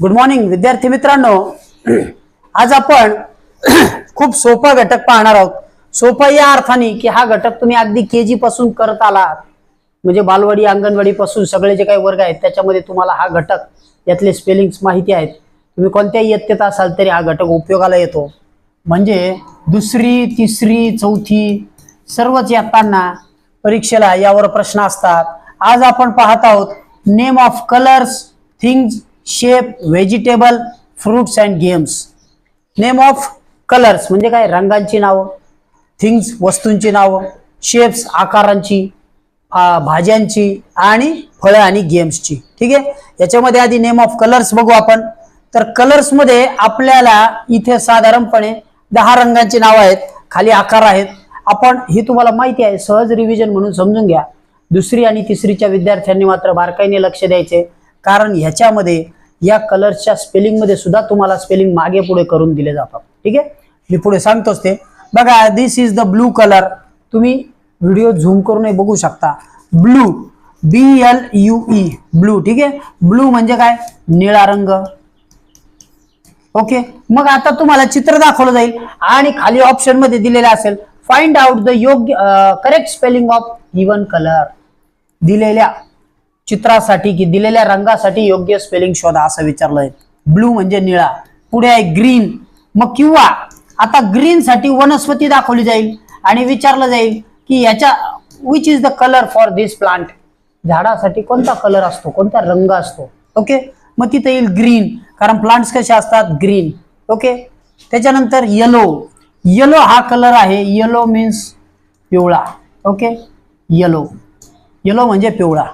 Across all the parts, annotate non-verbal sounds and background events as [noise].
Good morning विद्यार्थी मित्रांनो. आज आपण [clears throat] खूप सोपा घटक पाहणार आहोत. सोपा या अर्थाने की हा घटक तुम्ही अगदी के जी पासून करत आलात. म्हणजे बालवाडी अंगणवाडी पासून सगळे जे काही वर्ग आहेत त्याच्यामध्ये तुम्हाला हा घटक यातले स्पेलिंग्स माहिती आहेत. तुम्ही कोणत्याही इयत्तेत असाल तरी हा घटक उपयोगाला येतो. म्हणजे दुसरी तिसरी चौथी सर्वच इयत्तांना परीक्षेला यावर प्रश्न असतात. आज आपण पाहत आहोत name of colours things shape vegetable fruits and games name of colours म्हणजे काय? रंगांची नावं थिंग्स वस्तूंची नावं शेप्स आकारांची भाज्यांची आणि फळं आणि गेम्सची ठीक आहे? याच्यामध्ये आधी नेम ऑफ कलर्स बघू आपण. तर कलर्समध्ये आपल्याला इथे साधारणपणे दहा रंगांची नावं आहेत. खाली आकार आहेत. आपण ही तुम्हाला माहिती आहे सहज रिव्हिजन म्हणून समजून घ्या. दुसरी आणि तिसरीच्या विद्यार्थ्यांनी मात्र बारकाईने लक्ष द्यायचे. कारण ह्याच्यामध्ये या कलर्सच्या स्पेलिंगमध्ये सुद्धा तुम्हाला स्पेलिंग मागे पुढे करून दिले जातात. ठीक आहे? मी पुढे सांगतोच ते. बघा this is the blue colour तुम्ही व्हिडिओ झूम करूनही बघू शकता. Blue B L U E blue ठीक आहे? ब्लू म्हणजे काय? निळा रंग. ओके मग आता तुम्हाला चित्र दाखवलं जाईल. आणि खाली ऑप्शनमध्ये दिलेलं असेल फाइंड आउट द योग्य correct spelling of even colour दिलेल्या चित्रासाठी की दिलेल्या रंगासाठी योग्य स्पेलिंग शोधा असं विचारलंय. ब्लू म्हणजे निळा पुढे आहे ग्रीन मग किंवा आता ग्रीन साठी वनस्पती दाखवली जाईल आणि विचारलं जाईल की याच्या which is the colour for this plant झाडासाठी कोणता कलर असतो कोणता रंग असतो? ओके मग तिथे येईल ग्रीन कारण प्लांट्स कसे असतात? ग्रीन ओके त्याच्यानंतर येलो येलो हा कलर आहे. येलो मीन्स पिवळा. ओके येलो येलो म्हणजे पिवळा.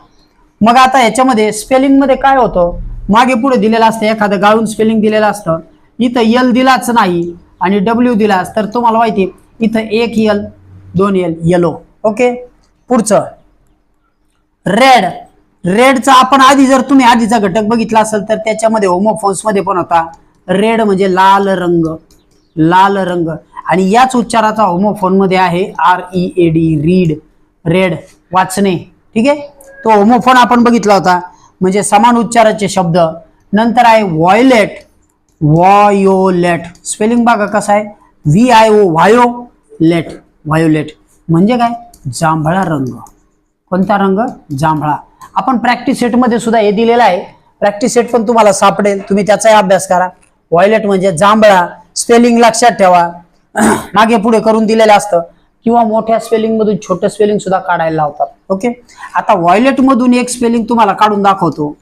मग आता याच्यामध्ये स्पेलिंगमध्ये काय होतं? मागे पुढे दिलेलं असतं एखादं गाळून स्पेलिंग दिलेलं असतं. इथं यल दिलाच नाही आणि डब्ल्यू दिलाच तर तुम्हाला माहिती इथं एक यल दोन यल येलो ओके पुढचं. रेड रेडचा आपण आधी जर तुम्ही आधीचा घटक बघितला असेल तर त्याच्यामध्ये होमोफोन्समध्ये पण होता. रेड म्हणजे लाल रंग. लाल रंग. आणि याच उच्चाराचा होमोफोनमध्ये आहे R E A D read red वाचणे. ठीक आहे? तो होमोफोन आपण बघितला होता. म्हणजे समान उच्चाराचे शब्द. नंतर आहे वॉयलेट वॉयोलेट स्पेलिंग बघा कसं आहे. V I O violet violet म्हणजे काय? जांभळा रंग. कोणता रंग? जांभळा. आपण प्रॅक्टिस सेटमध्ये सुद्धा हे दिलेलं आहे. प्रॅक्टिस सेट पण तुम्हाला सापडेल. तुम्ही त्याचाही अभ्यास करा. वॉयलेट म्हणजे जांभळा. स्पेलिंग लक्षात ठेवा. [clears throat] मागे पुढे करून दिलेलं असतं. किंवा मोठ्या स्पेलिंग मधून छोटं स्पेलिंग सुद्धा काढायला लावतात. ओके आता वॉयलेटमधून मधून एक स्पेलिंग तुम्हाला काढून दाखवतो.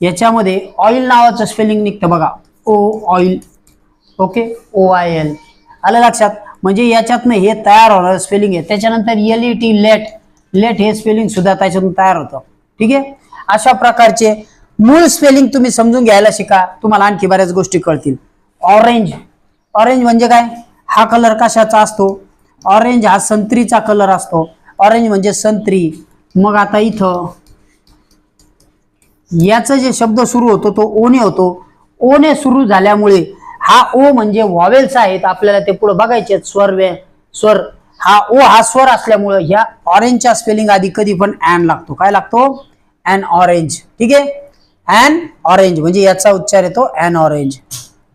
याच्यामध्ये ऑइल नावाचं स्पेलिंग निघतं बघा. O oil okay O I L आलं लक्षात? म्हणजे याच्यातनं हे तयार होणारं स्पेलिंग आहे. त्याच्यानंतर L E T let let हे स्पेलिंग सुद्धा त्याच्यातून तयार होतं. ठीक आहे? अशा प्रकारचे मूळ स्पेलिंग तुम्ही समजून घ्यायला शिका. तुम्हाला आणखी बऱ्याच गोष्टी कळतील. ऑरेंज ऑरेंज म्हणजे काय? हा कलर कशाचा असतो? ऑरेंज हा संत्रीचा कलर असतो. ऑरेंज म्हणजे संत्री. मग आता इथं याचा जे शब्द सुरू होतो तो ओने होतो. ओने सुरू झाल्यामुळे हा ओ म्हणजे वॉवेल्स आहेत. आपल्याला ते पुढे बघायचे स्वर वे स्वर. हा ओ हा स्वर असल्यामुळे ह्या ऑरेंजच्या स्पेलिंग आधी कधी पण अँड लागतो. काय लागतो? अँड ऑरेंज ठीक आहे? अँड ऑरेंज म्हणजे याचा उच्चार येतो अँड ऑरेंज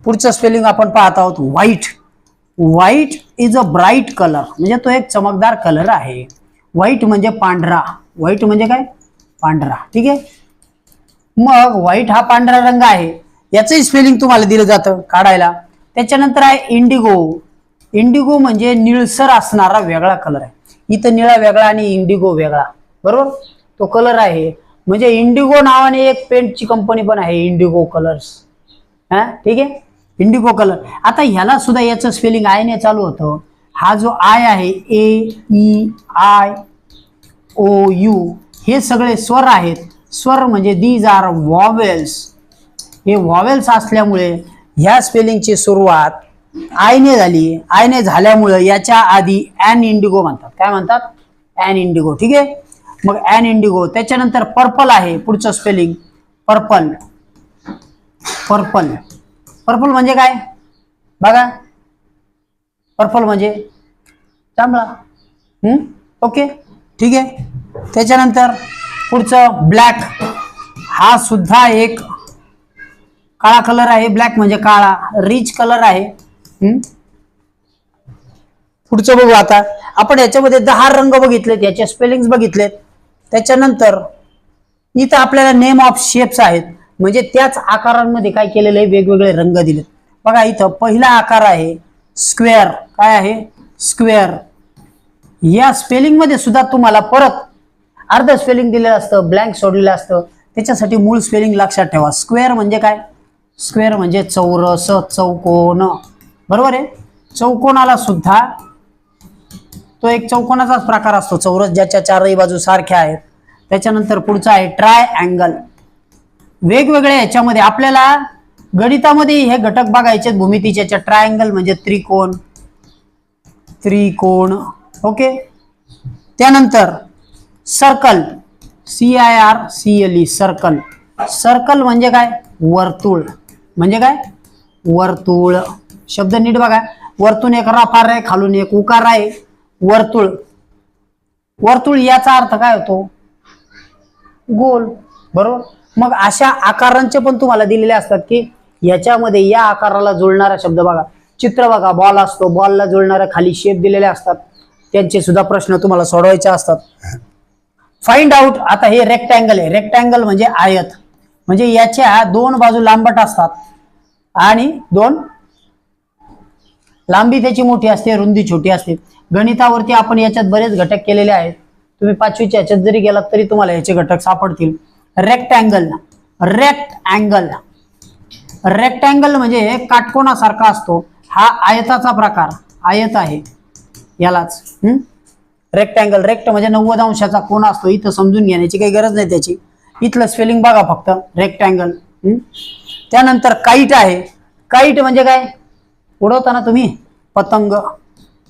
पुढचं स्पेलिंग आपण पाहत आहोत. White white is a bright colour म्हणजे तो एक चमकदार कलर आहे. व्हाईट म्हणजे पांढरा. व्हाईट म्हणजे काय? पांढरा. ठीक आहे? मग व्हाईट हा पांढरा रंग आहे. याचंही स्पेलिंग तुम्हाला दिलं जातं काढायला. त्याच्यानंतर आहे इंडिगो इंडिगो म्हणजे निळसर असणारा वेगळा कलर आहे. इथं निळा वेगळा आणि इंडिगो वेगळा. बरोबर? तो कलर आहे. म्हणजे इंडिगो नावाने एक पेंटची कंपनी पण आहे इंडिगो कलर्स हा? ठीक आहे? Indigo colour. आता ह्याला सुद्धा याचं स्पेलिंग आयने चालू होतं. हा जो आय आहे A E I O U हे सगळे स्वर आहेत. स्वर म्हणजे दीज आर वॉवेल्स हे वॉवेल्स असल्यामुळे ह्या स्पेलिंगची सुरुवात आयने झाली. आयने झाल्यामुळं याच्या आधी ॲन इंडिगो म्हणतात. काय म्हणतात? ॲन इंडिगो ठीक आहे? मग ॲन इंडिगो त्याच्यानंतर पर्पल आहे. पुढचं स्पेलिंग पर्पल पर्पल पर्पल म्हणजे काय? बघा. पर्पल म्हणजे जांभळा हम्म? ओके ठीक आहे. त्याच्यानंतर पुढचं ब्लॅक हा सुद्धा एक काळा कलर आहे. ब्लॅक म्हणजे काळा. रिच कलर आहे. हम्म? पुढचं बघू आता. आपण याच्यामध्ये दहा रंग बघितलेत. याचे स्पेलिंग बघितलेत. त्याच्यानंतर इथं आपल्याला नेम ऑफ शेप्स आहेत. म्हणजे त्याच आकारांमध्ये काय केलेलं आहे? वेगवेगळे रंग दिलेत. बघा इथं पहिला आकार आहे स्क्वेअर. काय आहे? स्क्वेअर. या स्पेलिंगमध्ये सुद्धा तुम्हाला परत अर्ध स्पेलिंग दिलेलं असतं ब्लँक सोडलेलं असतं. त्याच्यासाठी मूळ स्पेलिंग लक्षात ठेवा. स्क्वेअर म्हणजे काय? स्क्वेअर म्हणजे चौरस चौकोन. बरोबर आहे? चौकोनाला सुद्धा तो एक चौकोनाचाच प्रकार असतो. चौरस ज्याच्या चारही बाजू सारख्या आहेत. त्याच्यानंतर पुढचा आहे ट्राय अँगल वेगवेगळ्या ह्याच्यामध्ये आपल्याला गणितामध्ये हे घटक बघायचे भूमितीचे भूमितीच्या ट्रायंगल म्हणजे त्रिकोण त्रिकोण ओके त्यानंतर circle C I R C L E circle circle म्हणजे काय? वर्तुळ. म्हणजे काय? वर्तुळ. शब्द नीट बघा. वरतून एक राफार आहे खालून एक उकार आहे वर्तुळ. वर्तुळ याचा अर्थ काय होतो? गोल. बरोबर? मग अशा आकारांचे पण तुम्हाला दिलेले असतात की याच्यामध्ये या आकाराला जुळणारा शब्द बघा. चित्र बघा बॉल असतो. बॉलला जुळणारा खाली शेप दिलेले असतात. त्यांचे सुद्धा प्रश्न तुम्हाला सोडवायचे असतात. फाइंड आउट आता हे रेक्टँगल आहे. रेक्टँगल म्हणजे आयत. म्हणजे याच्या दोन बाजू लांबट असतात आणि दोन लांबी त्याची मोठी असते रुंदी छोटी असते. गणितावरती आपण याच्यात बरेच घटक केलेले आहेत. तुम्ही पाचवीच्या याच्यात जरी गेलात तरी तुम्हाला याचे घटक सापडतील. रेक्टँगल रेक्ट अँगल रेक्टँगल म्हणजे काटकोणासारखा असतो. हा आयताचा प्रकार. आयत आहे. यालाच रेक्टँगल रेक्ट म्हणजे नव्वद अंशाचा कोण असतो. इथं समजून घेण्याची काही गरज नाही त्याची. इथलं स्पेलिंग बघा फक्त. रेक्टँगल त्यानंतर काईट आहे. काईट म्हणजे काय? उडवताना तुम्ही? पतंग.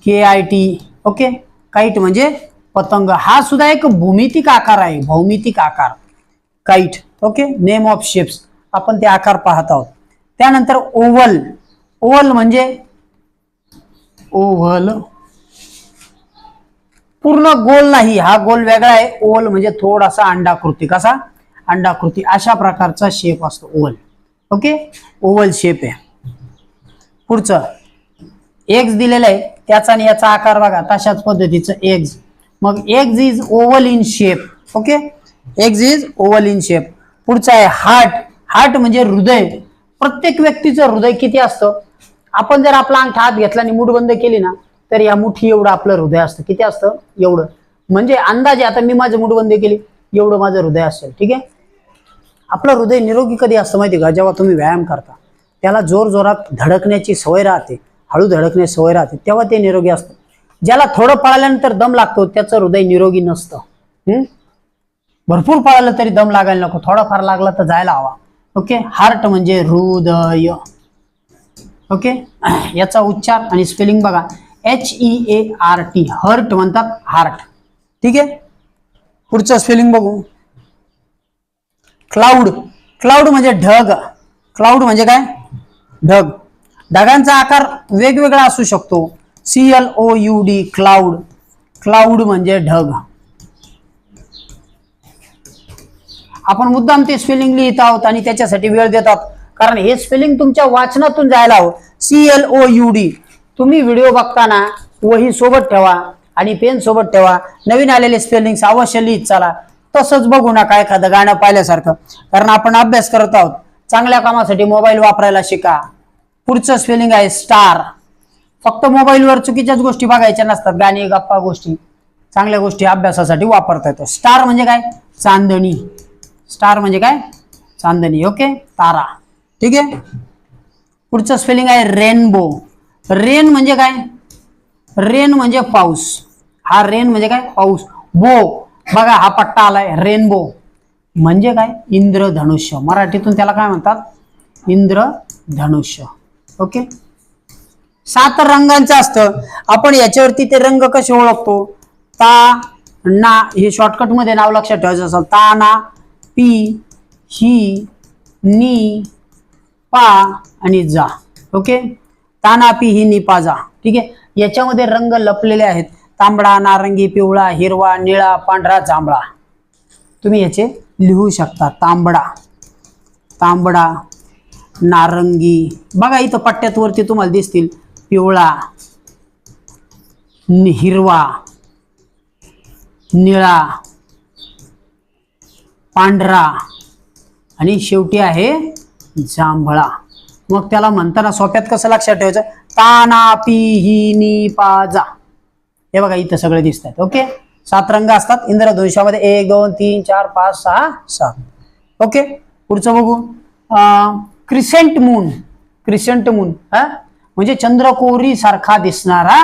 K I T okay kite म्हणजे पतंग. हा सुद्धा एक भूमितिक आकार आहे. भौमितिक आकार. Kite okay name of shapes आपण ते आकार पाहत आहोत. त्यानंतर ओव्हल ओव्हल म्हणजे ओव्हल पूर्ण गोल नाही. हा गोल वेगळा आहे. ओव्हल म्हणजे थोडासा अंडाकृती. कसा? अंडाकृती. अशा प्रकारचा शेप असतो. ओव्हल ओके ओव्हल शेप आहे. पुढचं. एग्ज दिलेलं आहे. त्याचा आणि याचा आकार बघा. तशाच पद्धतीचं एग्ज मग eggs is oval in shape okay eggs is oval in shape पुढचं आहे हार्ट हार्ट म्हणजे हृदय. प्रत्येक व्यक्तीचं हृदय किती असतं? आपण जर आपला अंगठा हात घेतला आणि मूठ बंद केली ना तर या मुठी एवढं आपलं हृदय असतं. किती असतं? एवढं. म्हणजे अंदाजे आता मी माझं मूठ बंद केली एवढं माझं हृदय असेल. ठीक आहे? आपलं हृदय निरोगी कधी असतं माहिती का? जेव्हा तुम्ही व्यायाम करता. त्याला जोर जोरात धडकण्याची सवय राहते. हळू धडकण्याची सवय राहते. तेव्हा ते निरोगी असतं. ज्याला थोडं पळाल्यानंतर दम लागतो त्याचं हृदय निरोगी नसतं. हम्म? भरपूर पळालं तरी दम लागायला नको. थोडाफार लागला तर जायला हवा. ओके हार्ट म्हणजे हृदय. ओके [clears throat] याचा उच्चार आणि स्पेलिंग बघा. H E A R T hurt म्हणतात हार्ट ठीक आहे? पुढचं स्पेलिंग बघू. क्लाउड क्लाउड म्हणजे ढग. क्लाउड म्हणजे काय? ढग. ढगांचा आकार वेगवेगळा असू शकतो. C L O U D cloud cloud म्हणजे ढग. आपण मुद्दाम ते स्पेलिंग लिहित आहोत आणि त्याच्यासाठी वेळ देतात. कारण हे स्पेलिंग तुमच्या वाचनातून जायला हवं. C L O U D तुम्ही व्हिडिओ बघताना वही सोबत ठेवा आणि पेन सोबत ठेवा. नवीन आलेले स्पेलिंग अवश्य लिहित चला. तसंच बघू नका एखादं गाणं पाहिल्यासारखं. कारण आपण अभ्यास करत आहोत. चांगल्या कामासाठी मोबाईल वापरायला शिका. पुढचं स्पेलिंग आहे स्टार फक्त मोबाईलवर चुकीच्याच गोष्टी बघायच्या नसतात. गाणी गप्पा गोष्टी. चांगल्या गोष्टी अभ्यासासाठी वापरता येतो स्टार म्हणजे काय? चांदणी. स्टार म्हणजे काय? चांदणी ओके? तारा. ठीक आहे? पुढचं स्पेलिंग आहे रेनबो रेन म्हणजे काय? रेन म्हणजे पाऊस. हा रेन म्हणजे काय? पाऊस. बो बघा हा पट्टा आलाय. रेनबो म्हणजे काय? इंद्रधनुष्य. मराठीतून त्याला काय म्हणतात? इंद्रधनुष्य. ओके? सात रंगांचं असतं. आपण याच्यावरती ते रंग कसे ओळखतो? ता ना. हे शॉर्टकटमध्ये नाव लक्षात ठेवायचं असेल. ता ना. पी ही नी पा आणि जा. ओके? ताना पी ही नी पा जा. ठीक आहे? याच्यामध्ये रंग लपलेले आहेत. तांबडा नारंगी पिवळा हिरवा निळा पांढरा जांभळा. तुम्ही याचे लिहू शकता. तांबडा तांबडा नारंगी. बघा इथं पट्ट्यात वरती तुम्हाला दिसतील. पिवळा हिरवा निळा पांढरा. आणि शेवटी आहे जांभळा. मग त्याला म्हणताना सोप्यात कसं लक्षात ठेवायचं? ताना पी ही नी पाजा हे बघा इथं सगळे दिसत आहेत ओके? सात रंग असतात. इंद्रधनुष्यामध्ये एक दोन तीन चार पाच सहा सात. ओके? पुढचं बघू. Crescent moon. क्रिसेंट मून हा? म्हणजे चंद्रकोरी सारखा दिसणारा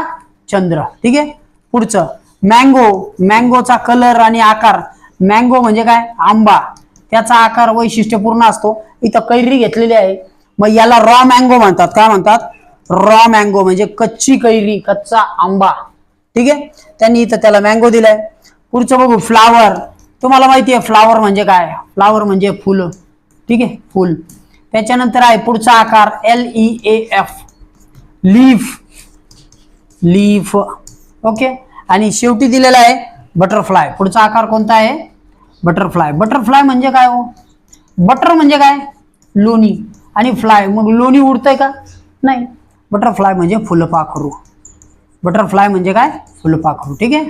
चंद्र. ठीक आहे? पुढचं. मँगो. मँगोचा कलर आणि आकार मँगो म्हणजे काय? आंबा. त्याचा आकार वैशिष्ट्यपूर्ण असतो. इथं कैरी घेतलेली आहे. मग याला रॉ मँगो म्हणतात. काय म्हणतात? रॉ मँगो म्हणजे कच्ची कैरी कच्चा आंबा. ठीक आहे? त्यांनी इथं त्याला मँगो दिलाय. पुढचं बघू फ्लावर तुम्हाला माहिती आहे फ्लावर म्हणजे काय? फ्लावर म्हणजे फुलं. ठीक आहे? फुल. त्याच्यानंतर आहे पुढचा आकार L E A F leaf leaf okay आणि शेवटी दिलेला आहे बटरफ्लाय पुढचा आकार कोणता आहे? बटरफ्लाय. बटरफ्लाय म्हणजे काय हो? बटर म्हणजे काय? लोणी. आणि फ्लाय मग लोणी उडतंय का? नाही. बटरफ्लाय म्हणजे फुलपाखरू. बटरफ्लाय म्हणजे काय? फुलपाखरू. ठीक आहे?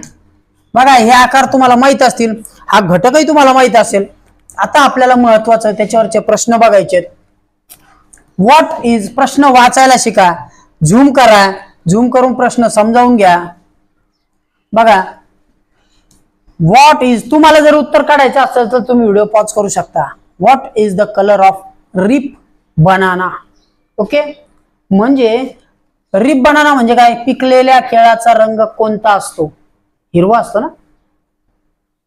बघा हे आकार तुम्हाला माहीत असतील. हा घटकही तुम्हाला माहीत असेल. आता आपल्याला महत्वाचं त्याच्यावरचे प्रश्न बघायचे व्हॉट इज प्रश्न वाचायला शिका. झूम करा. झूम करून प्रश्न समजावून घ्या. बघा व्हॉट इज तुम्हाला जर उत्तर काढायचं असेल तर तुम्ही व्हिडिओ पॉज करू शकता. What is the colour of ripe banana okay म्हणजे रिप बनाना म्हणजे काय? पिकलेल्या केळाचा रंग कोणता असतो? हिरवा असतो ना?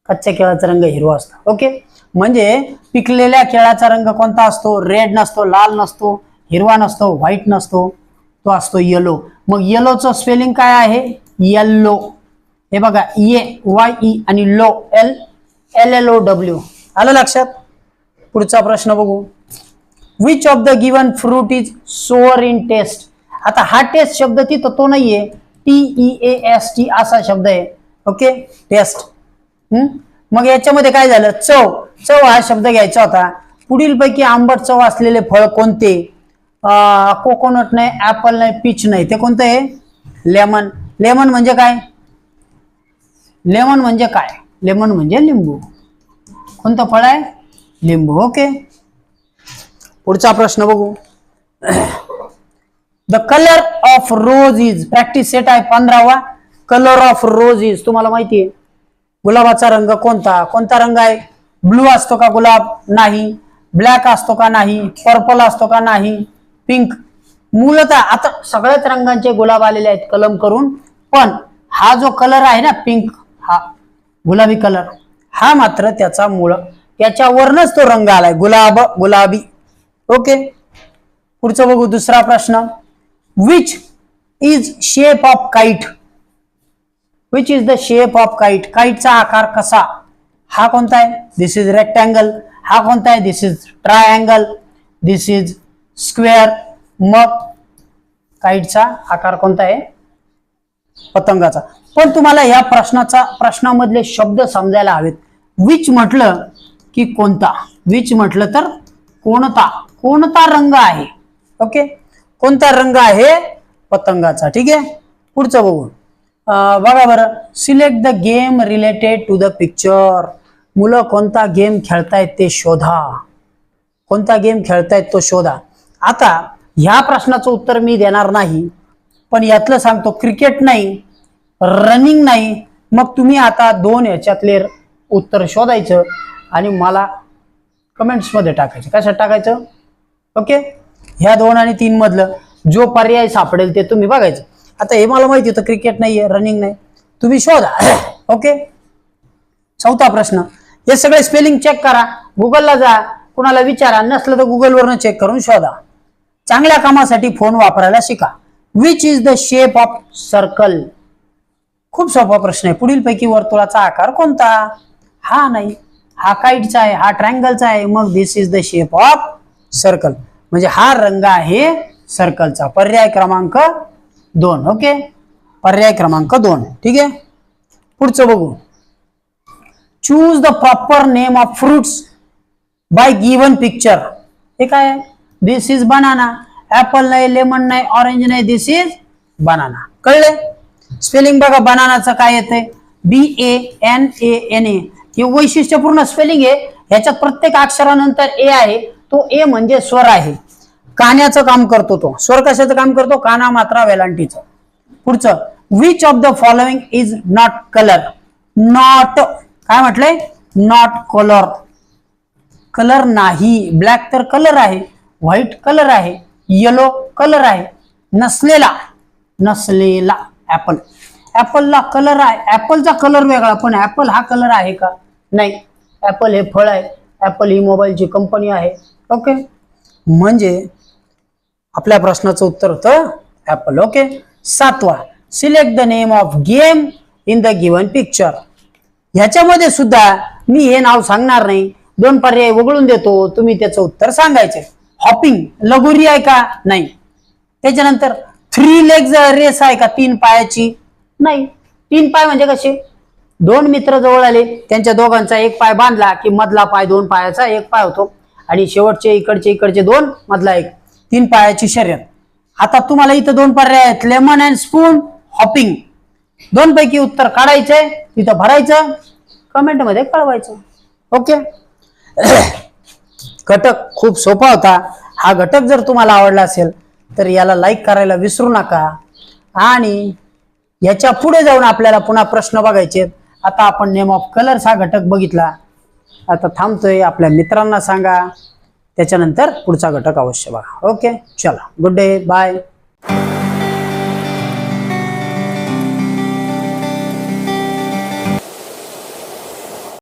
कच्च्या केळाचा रंग हिरवा असतो. ओके म्हणजे पिकलेल्या केळाचा रंग कोणता असतो? रेड नसतो लाल नसतो हिरवा नसतो व्हाईट नसतो तो असतो येलो मग येलोचं स्पेलिंग काय आहे? येल्लो हे बघा ये वाय ई आणि low L L L O W आलं लक्षात? पुढचा प्रश्न बघू. Which of the given fruit is sour in taste आता हा टेस्ट शब्द तिथं तो नाहीये. T E A S T असा शब्द आहे. ओके टेस्ट मग याच्यामध्ये काय झालं? चव. चव हा शब्द घ्यायचा होता. पुढील पैकी आंबट चव असलेले फळ कोणते? कोकोनट नाही ऍपल नाही पीच नाही. ते कोणतं आहे? लेमन लेमन म्हणजे काय? लेमन म्हणजे काय? लेमन म्हणजे लिंबू. कोणतं फळ आहे? लिंबू ओके. पुढचा प्रश्न बघू. The colour of rose is practice set आहे पंधरावा. कलर ऑफ रोज इज तुम्हाला माहिती आहे. गुलाबाचा रंग कोणता? कोणता रंग आहे? ब्लू असतो का गुलाब? नाही. ब्लॅक असतो का नाही? पर्पल असतो का नाही? पिंक मूलतः आता सगळ्याच रंगांचे गुलाब आलेले आहेत कलम करून. पण हा जो कलर आहे ना पिंक हा गुलाबी कलर हा मात्र त्याचा मूळ. त्याच्यावरनच तो रंग आलाय. गुलाब गुलाबी. ओके पुढचं बघू दुसरा प्रश्न. Which is shape of kite which is the shape of kite काईटचा आकार कसा? हा कोणता आहे? दिस इज रेक्टँगल हा कोणता आहे? This is triangle this is square मग काईटचा आकार कोणता आहे? पतंगाचा. पण तुम्हाला या प्रश्नाचा प्रश्नामधले शब्द समजायला हवेत. विच म्हटलं की कोणता? विच म्हटलं तर कोणता? कोणता रंग आहे? ओके कोणता रंग आहे? पतंगाचा. ठीक आहे? पुढचं बघू. बघा बरं. Select the game related to the picture मुलं कोणता गेम खेळतायत ते शोधा. कोणता गेम खेळतायत तो शोधा. आता ह्या प्रश्नाचं उत्तर मी देणार नाही पण यातलं सांगतो क्रिकेट नाही. रनिंग नाही. मग तुम्ही आता दोन ह्याच्यातले उत्तर शोधायचं आणि मला कमेंट्समध्ये टाकायचं. कशात टाकायचं? ओके ह्या दोन आणि तीन मधलं जो पर्याय सापडेल ते तुम्ही बघायचं. आता हे मला माहिती होतं क्रिकेट नाही आहे रनिंग नाही. तुम्ही शोधा. [coughs] ओके चौथा प्रश्न. हे सगळे स्पेलिंग चेक करा. गुगलला जा. कुणाला विचारा. नसलं तर गुगलवरनं चेक करून शोधा. चांगल्या कामासाठी फोन वापरायला शिका. Which is the shape of circle खूप सोपा प्रश्न आहे. पुढील पैकी वर्तुळाचा आकार कोणता? हा नाही. हा काईटचा आहे हा ट्रँगलचा आहे. मग this is the shape of circle म्हणजे हा रंग आहे सर्कलचा पर्याय क्रमांक दोन. ओके? पर्याय क्रमांक दोन. ठीक आहे? पुढचं बघू. Choose the proper name of fruits by given picture हे काय? आहे दिस इज बनाना ऍपल नाही लेमन नाही ऑरेंज नाही. दिस इज बनाना कळले? स्पेलिंग बघा बनानाचं काय येतंय? बी A N A N A हे वैशिष्ट्यपूर्ण स्पेलिंग आहे. ह्याच्यात प्रत्येक अक्षरानंतर ए आहे. तो ए म्हणजे स्वर आहे. कान्याचं काम करतो तो. स्वर कशाचं काम करतो? काना मात्रा वेलांटीचं. पुढचं which of the following is not colour not काय म्हटलंय? नॉट कलर कलर नाही. ब्लॅक तर कलर आहे. व्हाईट कलर आहे. येलो कलर आहे. नसलेला. नसलेला. ऍपल ऍपलला कलर आहे. ऍपलचा कलर वेगळा पण ऍपल हा कलर आहे का? नाही. ऍपल हे फळ आहे. ऍपल ही मोबाईलची कंपनी आहे. ओके म्हणजे आपल्या प्रश्नाचं उत्तर होतं ऍपल ओके सातवा. Select the name of game in the given picture ह्याच्यामध्ये सुद्धा मी हे नाव सांगणार नाही. दोन पर्याय वगळून देतो. तुम्ही त्याचं उत्तर सांगायचे. हॉपिंग लगोरी आहे का? नाही. त्याच्यानंतर थ्री लेग रेस आहे का? तीन पायाची? नाही. तीन पाय म्हणजे कसे? दोन मित्र जवळ आले. त्यांच्या दोघांचा एक पाय बांधला की मधला पाय दोन पायाचा एक पाय होतो. आणि शेवटचे इकडचे इकडचे दोन मधला एक. तीन पायाची शर्यत. आता तुम्हाला इथं दोन पर्याय आहेत. लेमन अँड स्पून हॉपिंग दोन पैकी उत्तर काढायचंय तिथं भरायचं. कमेंटमध्ये कळवायचं. ओके [clears throat] घटक खूप सोपा होता. हा घटक जर तुम्हाला आवडला असेल तर याला लाईक करायला विसरू नका. आणि याच्यापुढे जाऊन आपल्याला पुन्हा प्रश्न बघायचे आहेत. आता आपण नेम ऑफ कलर्स हा घटक बघितला. आता थांबतोय. आपल्या मित्रांना सांगा. त्याच्यानंतर पुढचा घटक अवश्य बघा. ओके चला. Good day bye